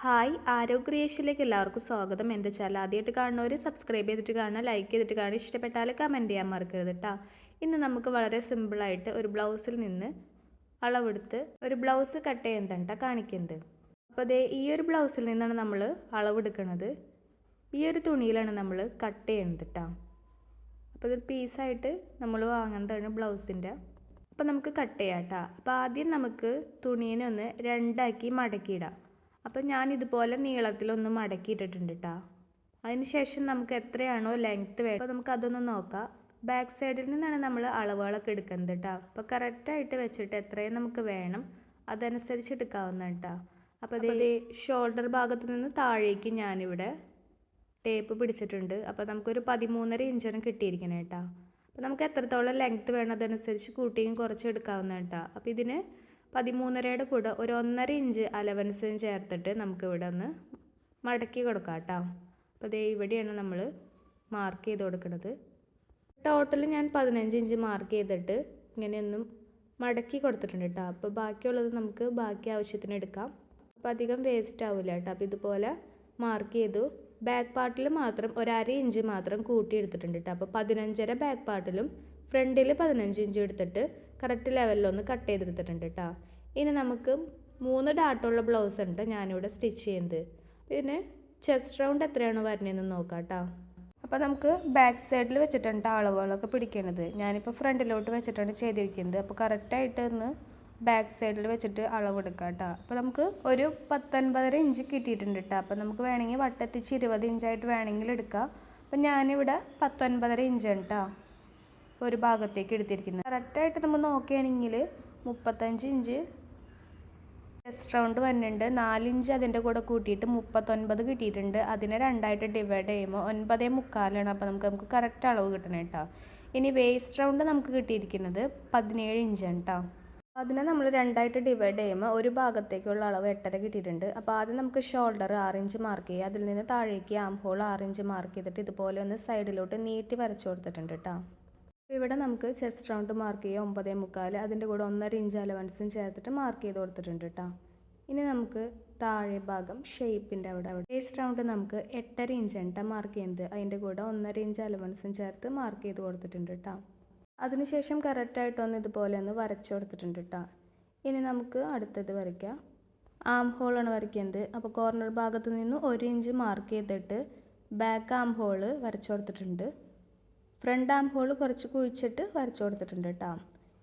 Hi ആരോഗ്യ എല്ലാവർക്കും സ്വാഗതം. എന്താ വെച്ചാൽ ആദ്യമായിട്ട് കാണുന്നവർ സബ്സ്ക്രൈബ് ചെയ്തിട്ട് കാണുക ലൈക്ക് ചെയ്തിട്ട് കാണുക. ഇഷ്ടപ്പെട്ടാൽ കമന്റ് ചെയ്യാൻ മറക്കരുത് കേട്ടോ ഇന്ന് നമുക്ക് വളരെ സിമ്പിളായിട്ട് ഒരു ബ്ലൗസിൽ നിന്ന് അളവെടുത്ത് ഒരു ബ്ലൗസ് കട്ട് ചെയ്യുന്നതാണ് കാണിക്കുന്നത്. അപ്പോൾ അതേ ഈ ഒരു ബ്ലൗസിൽ നിന്നാണ് നമ്മൾ അളവെടുക്കുന്നത് ഈ ഒരു തുണിയിലാണ് നമ്മൾ കട്ട് ചെയ്യുന്നത് കേട്ടോ അപ്പോൾ ഇതൊരു പീസായിട്ട് നമ്മൾ വാങ്ങുന്നതാണ് ബ്ലൗസിന്റെ അപ്പോൾ നമുക്ക് കട്ട് ചെയ്യാം കേട്ടോ അപ്പോൾ ആദ്യം നമുക്ക് തുണീനെ ഒന്ന് രണ്ടാക്കി മടക്കിയിടാം. അപ്പോൾ ഞാൻ ഇതുപോലെ നീളത്തിലൊന്ന് മടക്കിയിട്ടിട്ടുണ്ട് കേട്ടോ അതിന് ശേഷം നമുക്ക് എത്രയാണോ ലെങ്ത്ത് വേണം അപ്പോൾ നമുക്ക് അതൊന്ന് നോക്കാം. ബാക്ക് സൈഡിൽ നിന്നാണ് നമ്മൾ അളവുകളൊക്കെ എടുക്കുന്നത് കേട്ടോ അപ്പോൾ കറക്റ്റായിട്ട് വെച്ചിട്ട് എത്രയും നമുക്ക് വേണം. അതനുസരിച്ച് എടുക്കാവുന്ന കേട്ടോ അപ്പോൾ ഇത് ഷോൾഡർ ഭാഗത്ത് നിന്ന് താഴേക്ക് ഞാനിവിടെ ടേപ്പ് പിടിച്ചിട്ടുണ്ട്. അപ്പോൾ നമുക്കൊരു പതിമൂന്നര ഇഞ്ചാണ് കിട്ടിയിരിക്കണം കേട്ടോ അപ്പോൾ നമുക്ക് എത്രത്തോളം ലെങ്ത്ത് വേണം അതനുസരിച്ച് കൂട്ടിയും കുറച്ച് എടുക്കാവുന്ന കേട്ടോ അപ്പോൾ ഇതിന് പതിമൂന്നരയുടെ കൂടെ ഒരു ഒന്നര ഇഞ്ച് അലവൻസും ചേർത്തിട്ട് നമുക്ക് ഇവിടെ ഒന്ന് മടക്കി കൊടുക്കാം കേട്ടോ. അപ്പോൾ ദേ ഇവിടെയാണ് നമ്മൾ മാർക്ക് ചെയ്ത് കൊടുക്കുന്നത്. ടോട്ടൽ ഞാൻ പതിനഞ്ച് ഇഞ്ച് മാർക്ക് ചെയ്തിട്ട് ഇങ്ങനെയൊന്നും മടക്കി കൊടുത്തിട്ടുണ്ട് കേട്ടോ. അപ്പോൾ ബാക്കിയുള്ളത് നമുക്ക് ബാക്കി ആവശ്യത്തിന് എടുക്കാം. അപ്പോൾ അധികം വേസ്റ്റ് ആവില്ല കേട്ടോ. അപ്പോൾ ഇതുപോലെ മാർക്ക് ചെയ്തു. ബാക്ക് പാർട്ടിൽ മാത്രം ഒരു അര ഇഞ്ച് മാത്രം കൂട്ടി എടുത്തിട്ടുണ്ട് കേട്ടോ. അപ്പോൾ പതിനഞ്ചര ബാക്ക് പാർട്ടിലും ഫ്രണ്ടിൽ പതിനഞ്ച് ഇഞ്ച് എടുത്തിട്ട് കറക്റ്റ് ലെവലിലൊന്ന് കട്ട് ചെയ്തെടുത്തിട്ടുണ്ട് കേട്ടോ ഇനി നമുക്ക് മൂന്ന് ഡാട്ടുള്ള ബ്ലൗസ് ഉണ്ട് ഞാനിവിടെ സ്റ്റിച്ച് ചെയ്യുന്നത്. ഇതിന് ചെസ്റ്റ് റൗണ്ട് എത്രയാണ് വരണതെന്ന് നോക്കാം കേട്ടോ അപ്പോൾ നമുക്ക് ബാക്ക് സൈഡിൽ വെച്ചിട്ടുണ്ട് അളവുകളൊക്കെ പിടിക്കേണ്ടത് ഞാനിപ്പോൾ ഫ്രണ്ടിലോട്ട് വെച്ചിട്ടാണ് ചെയ്തിരിക്കുന്നത്. അപ്പോൾ കറക്റ്റായിട്ട് ഒന്ന് ബാക്ക് സൈഡിൽ വെച്ചിട്ട് അളവെടുക്കാം കേട്ടോ അപ്പോൾ നമുക്ക് ഒരു പത്തൊൻപതര ഇഞ്ച് കിട്ടിയിട്ടുണ്ട് കേട്ടോ അപ്പോൾ നമുക്ക് വേണമെങ്കിൽ വട്ടെത്തിച്ച് ഇരുപത് ഇഞ്ചായിട്ട് വേണമെങ്കിൽ എടുക്കാം. അപ്പോൾ ഞാനിവിടെ പത്തൊൻപതര ഇഞ്ചാണ് കേട്ടോ ഒരു ഭാഗത്തേക്ക് എടുത്തിരിക്കുന്നത്. കറക്റ്റായിട്ട് നമ്മൾ നോക്കുകയാണെങ്കിൽ മുപ്പത്തഞ്ച് ഇഞ്ച് ചെസ്റ്റ് റൗണ്ട് വരുന്നുണ്ട് നാലിഞ്ച് അതിന്റെ കൂടെ കൂട്ടിയിട്ട് മുപ്പത്തൊൻപത് കിട്ടിയിട്ടുണ്ട്. അതിനെ രണ്ടായിട്ട് ഡിവൈഡ് ചെയ്യുമ്പോൾ ഒൻപതേ മുക്കാലാണ്. അപ്പോൾ നമുക്ക് നമുക്ക് കറക്റ്റ് അളവ് കിട്ടണം കേട്ടോ. ഇനി വേസ്റ്റ് റൗണ്ട് നമുക്ക് കിട്ടിയിരിക്കുന്നത് പതിനേഴ് ഇഞ്ചാണ് കേട്ടോ. അതിനെ നമ്മൾ രണ്ടായിട്ട് ഡിവൈഡ് ചെയ്യുമ്പോൾ ഒരു ഭാഗത്തേക്കുള്ള അളവ് എട്ടര കിട്ടിയിട്ടുണ്ട്. അപ്പോൾ ആദ്യം നമുക്ക് ഷോൾഡർ ആറിഞ്ച് മാർക്ക് ചെയ്യുക. അതിൽ നിന്ന് താഴേക്ക് ആം ഹോൾ ആറിഞ്ച് മാർക്ക് ചെയ്തിട്ട് ഇതുപോലെ ഒന്ന് സൈഡിലോട്ട് നീട്ടി വരച്ചു കൊടുത്തിട്ടുണ്ട് കേട്ടോ. ഇവിടെ നമുക്ക് ചെസ്റ്റ് റൗണ്ട് മാർക്ക് ചെയ്യുക ഒമ്പതേ മുക്കാൽ അതിന്റെ കൂടെ ഒന്നര ഇഞ്ച് അലവൻസും ചേർത്തിട്ട് മാർക്ക് ചെയ്ത് കൊടുത്തിട്ടുണ്ട് കേട്ടോ. ഇനി നമുക്ക് താഴെ ഭാഗം ഷേപ്പിന്റെ അവിടെ അവിടെ. വേസ്റ്റ് റൗണ്ട് നമുക്ക് എട്ടര ഇഞ്ച് എണ്ണ മാർക്ക് ചെയ്യുന്നത്. അതിന്റെ കൂടെ ഒന്നര ഇഞ്ച് അലവൻസും ചേർത്ത് മാർക്ക് ചെയ്ത് കൊടുത്തിട്ടുണ്ട് കേട്ടോ അതിനുശേഷം കറക്റ്റായിട്ട് ഒന്ന് ഇതുപോലെ ഒന്ന് വരച്ചു കൊടുത്തിട്ടുണ്ട് കേട്ടോ ഇനി നമുക്ക് അടുത്തത് വരയ്ക്കാം. ആം ഹോളാണ് വരയ്ക്കുന്നത്. അപ്പോൾ കോർണർ ഭാഗത്ത് നിന്ന് ഒരു ഇഞ്ച് മാർക്ക് ചെയ്തിട്ട് ബാക്ക് ആം ഹോൾ വരച്ചു കൊടുത്തിട്ടുണ്ട്. ഫ്രണ്ട് ആം ഹോൾ കുറച്ച് കുഴിച്ചിട്ട് വരച്ചു കൊടുത്തിട്ടുണ്ട് കേട്ടോ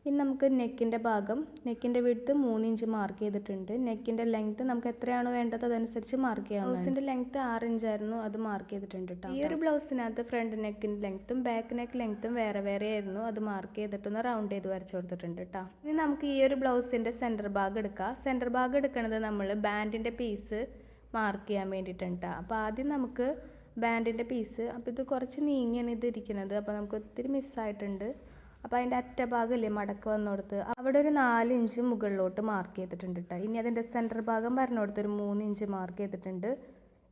ഇനി നമുക്ക് നെക്കിന്റെ ഭാഗം നെക്കിന്റെ വിടുത്ത് മൂന്ന് ഇഞ്ച് മാർക്ക് ചെയ്തിട്ടുണ്ട്. നെക്കിന്റെ ലെങ്ത്ത് നമുക്ക് എത്രയാണോ വേണ്ടത് അതനുസരിച്ച് മാർക്ക് ചെയ്യാം ബ്ലൗസിന്റെ ലെങ്ത്ത് ആറ് ഇഞ്ചായിരുന്നു അത് മാർക്ക് ചെയ്തിട്ടുണ്ട് കേട്ടോ ഈ ഒരു ബ്ലൗസിനകത്ത് ഫ്രണ്ട് നെക്കിന്റെ ലെങ്ത്തും ബാക്ക് നെക്ക് ലെങ്ത്തും വേറെ വേറെ ആയിരുന്നു അത് മാർക്ക് ചെയ്തിട്ടൊന്ന് റൗണ്ട് ചെയ്ത് വരച്ചു കൊടുത്തിട്ടുണ്ട് കേട്ടോ ഇനി നമുക്ക് ഈ ഒരു ബ്ലൗസിന്റെ സെന്റർ ഭാഗം എടുക്കാം. സെന്റർ ഭാഗം എടുക്കുന്നത് നമ്മൾ ബാൻഡിന്റെ പീസ് മാർക്ക് ചെയ്യാൻ വേണ്ടിയിട്ടുണ്ട് അപ്പോൾ ആദ്യം നമുക്ക് ബാൻഡിന്റെ പീസ് അപ്പോൾ ഇത് കുറച്ച് നീങ്ങിയാണ് ഇത് ഇരിക്കുന്നത്. അപ്പോൾ നമുക്ക് ഒത്തിരി മിസ്സായിട്ടുണ്ട് അപ്പോൾ അതിന്റെ അറ്റഭാഗമില്ലേ മടക്ക് വന്നോടത്ത്. അവിടെ ഒരു നാല് ഇഞ്ച് മുകളിലോട്ട് മാർക്ക് ചെയ്തിട്ടുണ്ട് കേട്ടോ ഇനി അതിന്റെ സെന്റർ ഭാഗം പറഞ്ഞോടത്ത് ഒരു മൂന്ന് ഇഞ്ച് മാർക്ക് ചെയ്തിട്ടുണ്ട്.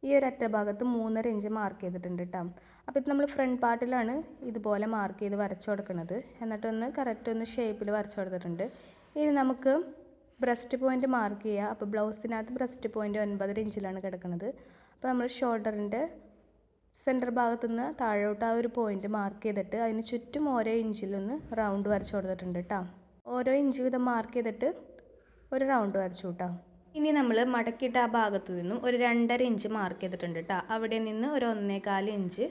ഈ ഒരു അറ്റഭാഗത്ത് മൂന്നര ഇഞ്ച് മാർക്ക് ചെയ്തിട്ടുണ്ട് കേട്ടോ അപ്പോൾ ഇത് നമ്മൾ ഫ്രണ്ട് പാർട്ടിലാണ് ഇതുപോലെ മാർക്ക് ചെയ്ത് വരച്ചു കൊടുക്കുന്നത് എന്നിട്ടൊന്ന് കറക്റ്റ് ഒന്ന് ഷേപ്പിൽ വരച്ചു കൊടുത്തിട്ടുണ്ട്. ഇനി നമുക്ക് ബ്രസ്റ്റ് പോയിന്റ് മാർക്ക് ചെയ്യുക അപ്പോൾ ബ്ലൗസിനകത്ത് ബ്രസ്റ്റ് പോയിന്റ് ഒൻപതര ഇഞ്ചിലാണ് കിടക്കുന്നത് അപ്പോൾ നമ്മൾ ഷോൾഡറിന്റെ സെന്റർ ഭാഗത്തു നിന്ന് താഴോട്ട് ആ ഒരു പോയിന്റ് മാർക്ക് ചെയ്തിട്ട് അതിന് ചുറ്റും ഓരോ ഇഞ്ചിൽ നിന്ന് റൗണ്ട് വരച്ചു കൊടുത്തിട്ടുണ്ട് കേട്ടോ ഓരോ ഇഞ്ച് വീതം മാർക്ക് ചെയ്തിട്ട് ഒരു റൗണ്ട് വരച്ചു കേട്ടോ ഇനി നമ്മൾ മടക്കിയിട്ട് ആ ഭാഗത്തു നിന്നും ഒരു രണ്ടര ഇഞ്ച് മാർക്ക് ചെയ്തിട്ടുണ്ട് കേട്ടോ അവിടെ നിന്ന് ഒരു ഒന്നേകാൽ ഇഞ്ച്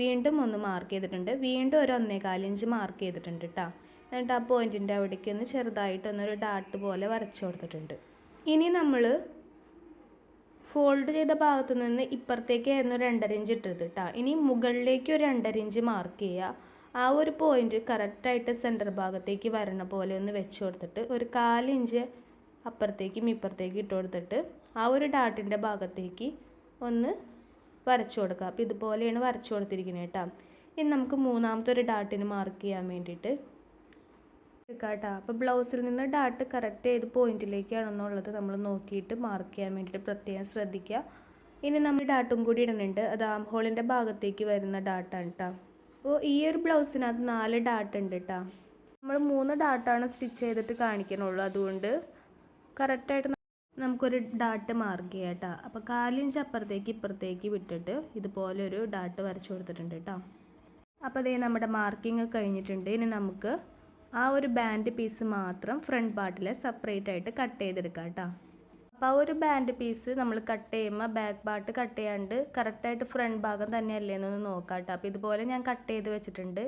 വീണ്ടും ഒന്ന് മാർക്ക് ചെയ്തിട്ടുണ്ട്. വീണ്ടും ഒരു ഒന്നേകാൽ ഇഞ്ച് മാർക്ക് ചെയ്തിട്ടുണ്ട് കേട്ടോ എന്നിട്ട് ആ പോയിന്റിന്റെ അവിടേക്ക് ഒന്ന് ചെറുതായിട്ടൊന്നൊരു ഡാട്ട് പോലെ വരച്ചു കൊടുത്തിട്ടുണ്ട്. ഇനി നമ്മൾ ഫോൾഡ് ചെയ്ത ഭാഗത്തു നിന്ന് ഇപ്പുറത്തേക്കായിരുന്നു രണ്ടര ഇഞ്ച് ഇട്ടത് കേട്ടോ ഇനി മുകളിലേക്ക് ഒരു രണ്ടര ഇഞ്ച് മാർക്ക് ചെയ്യുക. ആ ഒരു പോയിന്റ് കറക്റ്റായിട്ട് സെന്റർ ഭാഗത്തേക്ക് വരണ പോലെ ഒന്ന് വെച്ച് കൊടുത്തിട്ട് ഒരു കാലിഞ്ച് അപ്പുറത്തേക്കും ഇപ്പുറത്തേക്കും ഇട്ട് കൊടുത്തിട്ട് ആ ഒരു ഡാട്ടിന്റെ ഭാഗത്തേക്ക് ഒന്ന് വരച്ചു കൊടുക്കുക. അപ്പോൾ ഇതുപോലെയാണ് വരച്ചു കൊടുത്തിരിക്കുന്നത് കേട്ടോ ഇനി നമുക്ക് മൂന്നാമത്തെ ഒരു ഡാട്ടിന് മാർക്ക് ചെയ്യാൻ വേണ്ടിയിട്ട് കേട്ടോ. അപ്പോൾ ബ്ലൗസിൽ നിന്ന് ഡാട്ട് കറക്റ്റ് ഏത് പോയിന്റിലേക്കാണെന്നുള്ളത് നമ്മൾ നോക്കിയിട്ട് മാർക്ക് ചെയ്യാൻ വേണ്ടിയിട്ട് പ്രത്യേകം ശ്രദ്ധിക്കുക. ഇനി നമ്മൾ ഡാട്ടും കൂടി ഇടുന്നുണ്ട്. അത് ആം ഹോളിന്റെ ഭാഗത്തേക്ക് വരുന്ന ഡാട്ടാണ് കേട്ടോ അപ്പോൾ ഈ ഒരു ബ്ലൗസിനകത്ത് നാല് ഡാട്ട് ഉണ്ട് കേട്ടോ നമ്മൾ മൂന്ന് ഡാട്ടാണ് സ്റ്റിച്ച് ചെയ്തിട്ട് കാണിക്കണുള്ളൂ. അതുകൊണ്ട് കറക്റ്റായിട്ട് നമുക്കൊരു ഡാട്ട് മാർക്ക് ചെയ്യാം കേട്ടോ അപ്പോൾ കാലിഞ്ച് അപ്പുറത്തേക്ക് ഇപ്പുറത്തേക്ക് വിട്ടിട്ട് ഇതുപോലെ ഒരു ഡാട്ട് വരച്ചു കൊടുത്തിട്ടുണ്ട് കേട്ടോ അപ്പോൾ അതേ നമ്മുടെ മാർക്കിംഗ് കഴിഞ്ഞിട്ടുണ്ട്. ഇനി നമുക്ക് ആ ഒരു ബാൻഡ് പീസ് മാത്രം ഫ്രണ്ട് പാർട്ടിൽ സെപ്പറേറ്റ് ആയിട്ട് കട്ട് ചെയ്തെടുക്കാം കേട്ടോ അപ്പോൾ ആ ഒരു ബാൻഡ് പീസ് നമ്മൾ കട്ട് ചെയ്യുമ്പോൾ ബാക്ക് പാർട്ട് കട്ട് ചെയ്യാണ്ട് കറക്റ്റായിട്ട് ഫ്രണ്ട് ഭാഗം തന്നെയല്ലേ എന്നൊന്ന് നോക്കാം കേട്ടോ അപ്പോൾ ഇതുപോലെ ഞാൻ കട്ട് ചെയ്ത് വെച്ചിട്ടുണ്ട്.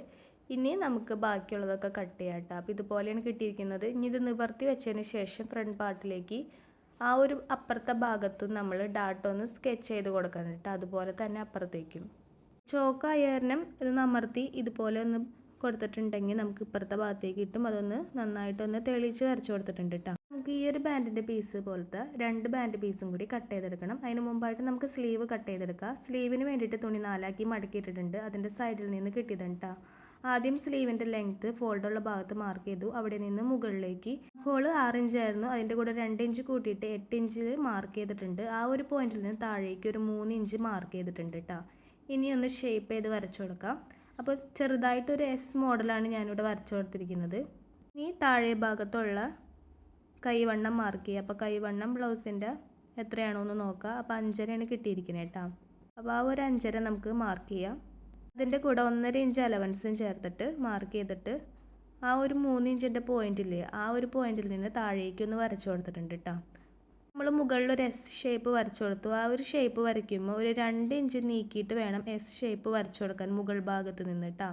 ഇനി നമുക്ക് ബാക്കിയുള്ളതൊക്കെ കട്ട് ചെയ്യാം കേട്ടോ അപ്പോൾ ഇതുപോലെയാണ് കിട്ടിയിരിക്കുന്നത്. ഇനി ഇത് നിവർത്തി വെച്ചതിന് ശേഷം ഫ്രണ്ട് പാർട്ടിലേക്ക് ആ ഒരു അപ്പുറത്തെ ഭാഗത്തും നമ്മൾ ഡാട്ട് ഒന്ന് സ്കെച്ച് ചെയ്ത് കൊടുക്കണം കേട്ടോ അതുപോലെ തന്നെ അപ്പുറത്തേക്കും. ചോക്കായ കാരണം ഇത് അമർത്തി ഇതുപോലെ ഒന്ന് കൊടുത്തിട്ടുണ്ടെങ്കിൽ നമുക്ക് ഇപ്പുറത്തെ ഭാഗത്തേക്ക് കിട്ടും. അതൊന്ന് നന്നായിട്ടൊന്ന് തെളിച്ച് വരച്ച് കൊടുത്തിട്ടുണ്ട് കേട്ടോ നമുക്ക് ഈ ഒരു ബാൻഡിന്റെ പീസ് പോലത്തെ രണ്ട് ബാൻഡ് പീസും കൂടി കട്ട് ചെയ്തെടുക്കണം. അതിന് മുമ്പായിട്ട് നമുക്ക് സ്ലീവ് കട്ട് ചെയ്തെടുക്കാം. സ്ലീവിന് വേണ്ടിയിട്ട് തുണി നാലാക്കി മടക്കിയിട്ടിട്ടുണ്ട്. അതിന്റെ സൈഡിൽ നിന്ന് കിട്ടിയതാണ് കേട്ടോ ആദ്യം സ്ലീവിന്റെ ലെങ്ത്ത് ഫോൾഡുള്ള ഭാഗത്ത് മാർക്ക് ചെയ്തു. അവിടെ നിന്ന് മുകളിലേക്ക് ഹോൾ ആറ് ഇഞ്ച് ആയിരുന്നു. അതിന്റെ കൂടെ രണ്ട് ഇഞ്ച് കൂട്ടിയിട്ട് എട്ട് ഇഞ്ച് മാർക്ക് ചെയ്തിട്ടുണ്ട്. ആ ഒരു പോയിന്റിൽ നിന്ന് താഴേക്ക് ഒരു മൂന്ന് ഇഞ്ച് മാർക്ക് ചെയ്തിട്ടുണ്ട് കേട്ടോ ഇനി ഒന്ന് ഷേപ്പ് ചെയ്ത് വരച്ചു കൊടുക്കാം. അപ്പോൾ ചെറുതായിട്ടൊരു എസ് മോഡലാണ് ഞാനിവിടെ വരച്ചു കൊടുത്തിരിക്കുന്നത്. ഇനി താഴെ ഭാഗത്തുള്ള കൈവണ്ണം മാർക്ക് ചെയ്യുക. അപ്പോൾ കൈവണ്ണം ബ്ലൗസിന്റെ എത്രയാണോ എന്ന് നോക്കുക. അപ്പോൾ അഞ്ചരയാണ് കിട്ടിയിരിക്കുന്നത് കേട്ടോ. അപ്പോൾ ആ ഒരു അഞ്ചര നമുക്ക് മാർക്ക് ചെയ്യാം. അതിന്റെ കൂടെ ഒന്നര ഇഞ്ച് അലവൻസും ചേർത്തിട്ട് മാർക്ക് ചെയ്തിട്ട് ആ ഒരു മൂന്ന് ഇഞ്ചിന്റെ പോയിന്റില്ലേ ആ ഒരു പോയിന്റിൽ നിന്ന് താഴേക്ക് ഒന്ന് വരച്ചു കൊടുത്തിട്ടുണ്ട് കേട്ടോ. നമ്മൾ മുകളിൽ ഒരു എസ് ഷേപ്പ് വരച്ചു കൊടുത്തു. ആ ഒരു ഷേപ്പ് വരയ്ക്കുമ്പോൾ ഒരു രണ്ട് ഇഞ്ച് നീക്കിയിട്ട് വേണം എസ് ഷേപ്പ് വരച്ചു കൊടുക്കാൻ മുകൾ ഭാഗത്ത് നിന്ന് കേട്ടോ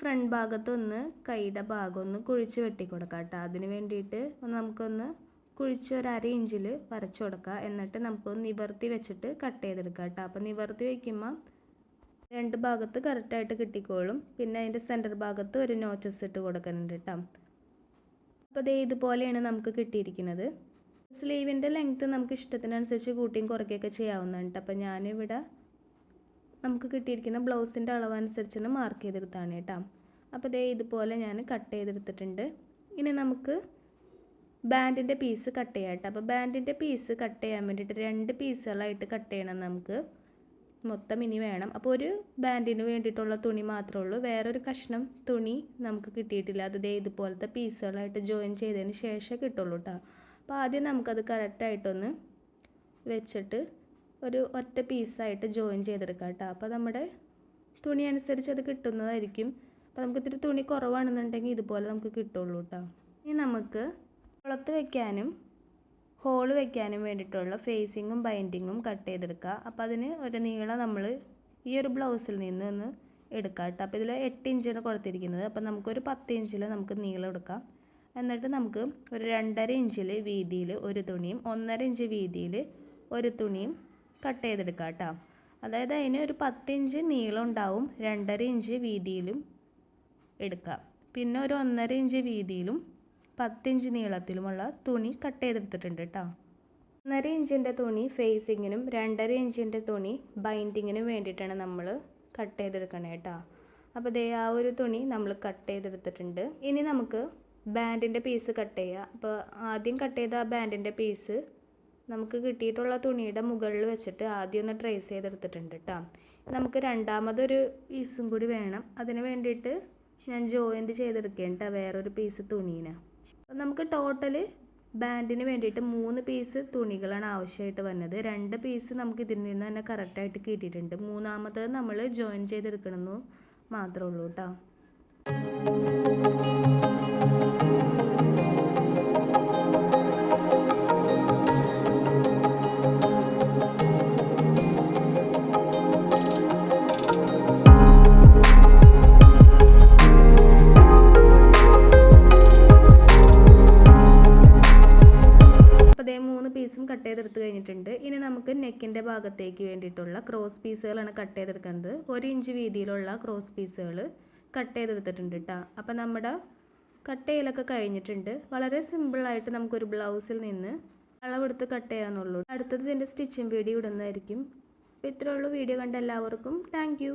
ഫ്രണ്ട് ഭാഗത്തൊന്ന് കൈയുടെ ഭാഗം ഒന്ന് കുഴിച്ച് വെട്ടിക്കൊടുക്കാം കേട്ടോ അതിന് വേണ്ടിയിട്ട് നമുക്കൊന്ന് കുഴിച്ച് ഒരു അര ഇഞ്ചിൽ വരച്ചു കൊടുക്കുക എന്നിട്ട് നമുക്ക് നിവർത്തി വെച്ചിട്ട് കട്ട് ചെയ്തെടുക്കാം കേട്ടോ അപ്പോൾ നിവർത്തി വയ്ക്കുമ്പോൾ രണ്ട് ഭാഗത്ത് കറക്റ്റായിട്ട് കിട്ടിക്കോളും. പിന്നെ അതിന്റെ സെന്റർ ഭാഗത്ത് ഒരു നോച്ചസ് ഇട്ട് കൊടുക്കുന്നുണ്ട് കേട്ടോ അപ്പോൾ ദേ ഇതുപോലെയാണ് നമുക്ക് കിട്ടിയിരിക്കുന്നത്. സ്ലീവിന്റെ ലെങ്ത്ത് നമുക്ക് ഇഷ്ടത്തിനനുസരിച്ച് കൂട്ടിയും കുറയ്ക്കുകയൊക്കെ ചെയ്യാവുന്നതാണ് അപ്പോൾ ഞാനിവിടെ നമുക്ക് കിട്ടിയിരിക്കുന്ന ബ്ലൗസിന്റെ അളവനുസരിച്ചാണ് മാർക്ക് ചെയ്തെടുത്താണ് കേട്ടോ. അപ്പോൾ ദേ ഇതുപോലെ ഞാൻ കട്ട് ചെയ്തെടുത്തിട്ടുണ്ട്. ഇനി നമുക്ക് ബാൻഡിന്റെ പീസ് കട്ട് ചെയ്യാം കേട്ടോ അപ്പോൾ ബാൻഡിന്റെ പീസ് കട്ട് ചെയ്യാൻ വേണ്ടിയിട്ട് രണ്ട് പീസുകളായിട്ട് കട്ട് ചെയ്യണം നമുക്ക്. മൊത്തം ഇനി വേണം. അപ്പോൾ ഒരു ബാൻഡിന് വേണ്ടിയിട്ടുള്ള തുണി മാത്രമേ ഉള്ളൂ. വേറൊരു കഷ്ണം തുണി നമുക്ക് കിട്ടിയിട്ടില്ല. അത് ദേ ഇതുപോലത്തെ പീസുകളായിട്ട് ജോയിൻ ചെയ്തതിന് ശേഷമേ കിട്ടുള്ളൂ കേട്ടോ അപ്പോൾ ആദ്യം നമുക്കത് കറക്റ്റായിട്ടൊന്ന് വെച്ചിട്ട് ഒരു ഒറ്റ പീസായിട്ട് ജോയിൻ ചെയ്തെടുക്കാം കേട്ടോ. അപ്പോൾ നമ്മുടെ തുണി അനുസരിച്ച് അത് കിട്ടുന്നതായിരിക്കും. അപ്പോൾ നമുക്ക് ഇത്തിരി തുണി കുറവാണെന്നുണ്ടെങ്കിൽ ഇതുപോലെ നമുക്ക് കിട്ടുള്ളൂ കേട്ടോ. ഇനി നമുക്ക് കുളത്ത് വയ്ക്കാനും ഹോൾ വയ്ക്കാനും വേണ്ടിയിട്ടുള്ള ഫേസിങ്ങും ബൈൻഡിങ്ങും കട്ട് ചെയ്തെടുക്കുക അപ്പോൾ അതിന് ഒരു നീളം നമ്മൾ ഈ ഒരു ബ്ലൗസിൽ നിന്ന് ഒന്ന് എടുക്കാം കേട്ടോ. അപ്പോൾ ഇതിൽ എട്ട് ഇഞ്ചാണ് കൊടുത്തിരിക്കുന്നത്. അപ്പോൾ നമുക്കൊരു പത്ത് ഇഞ്ചിൽ നമുക്ക് നീളം എടുക്കാം. എന്നിട്ട് നമുക്ക് ഒരു രണ്ടര ഇഞ്ചിൽ വീതിയിൽ ഒരു തുണിയും ഒന്നര ഇഞ്ച് വീതിയിൽ ഒരു തുണിയും കട്ട് ചെയ്തെടുക്കാം കേട്ടോ അതായത് അതിന് ഒരു പത്ത് ഇഞ്ച് നീളം ഉണ്ടാവും രണ്ടര ഇഞ്ച് വീതിയിലും എടുക്കാം. പിന്നെ ഒരു ഒന്നര ഇഞ്ച് വീതിയിലും പത്തിഞ്ച് നീളത്തിലുമുള്ള തുണി കട്ട് ചെയ്തെടുത്തിട്ടുണ്ട് കേട്ടോ ഒന്നര ഇഞ്ചിന്റെ തുണി ഫേസിങ്ങിനും രണ്ടര ഇഞ്ചിന്റെ തുണി ബൈൻഡിങ്ങിനും വേണ്ടിയിട്ടാണ് നമ്മൾ കട്ട് ചെയ്തെടുക്കണേ കേട്ടോ അപ്പോൾ ദേ ആ ഒരു തുണി നമ്മൾ കട്ട് ചെയ്തെടുത്തിട്ടുണ്ട്. ഇനി നമുക്ക് ബാൻഡിന്റെ പീസ് കട്ട് ചെയ്യുക. അപ്പോൾ ആദ്യം കട്ട് ചെയ്ത ആ ബാൻഡിന്റെ പീസ് നമുക്ക് കിട്ടിയിട്ടുള്ള തുണിയുടെ മുകളിൽ വെച്ചിട്ട് ആദ്യം ഒന്ന് ട്രേസ് ചെയ്തെടുത്തിട്ടുണ്ട് കേട്ടോ നമുക്ക് രണ്ടാമതൊരു പീസും കൂടി വേണം. അതിന് വേണ്ടിയിട്ട് ഞാൻ ജോയിന്റ് ചെയ്തെടുക്കേണ്ട വേറൊരു പീസ് തുണീനെ. അപ്പം നമുക്ക് ടോട്ടൽ ബാൻഡിന് വേണ്ടിയിട്ട് മൂന്ന് പീസ് തുണികളാണ് ആവശ്യമായിട്ട് വന്നത്. രണ്ട് പീസ് നമുക്ക് ഇതിൽ നിന്ന് തന്നെ കറക്റ്റായിട്ട് കിട്ടിയിട്ടുണ്ട്. മൂന്നാമത്തത് നമ്മൾ ജോയിൻ ചെയ്തെടുക്കണമെന്ന് മാത്രമേ ഉള്ളൂ കേട്ടോ നമുക്ക് നെക്കിന്റെ ഭാഗത്തേക്ക് വേണ്ടിയിട്ടുള്ള ക്രോസ് പീസുകളാണ് കട്ട് ചെയ്തെടുക്കുന്നത്. ഒരു ഇഞ്ച് വീതിയിലുള്ള ക്രോസ് പീസുകൾ കട്ട് ചെയ്തെടുത്തിട്ടുണ്ട് കേട്ടോ അപ്പോൾ നമ്മുടെ കട്ട് ചെയ്യലൊക്കെ കഴിഞ്ഞിട്ടുണ്ട്. വളരെ സിമ്പിളായിട്ട് നമുക്കൊരു ബ്ലൗസിൽ നിന്ന് അളവെടുത്ത് കട്ട് ചെയ്യാന്നുള്ളൂ. അടുത്തത് ഇതിന്റെ സ്റ്റിച്ചിങ് വീഡിയോ ഇടുന്നതായിരിക്കും. അപ്പോൾ ഇത്രയുള്ള വീഡിയോ കണ്ട എല്ലാവർക്കും താങ്ക്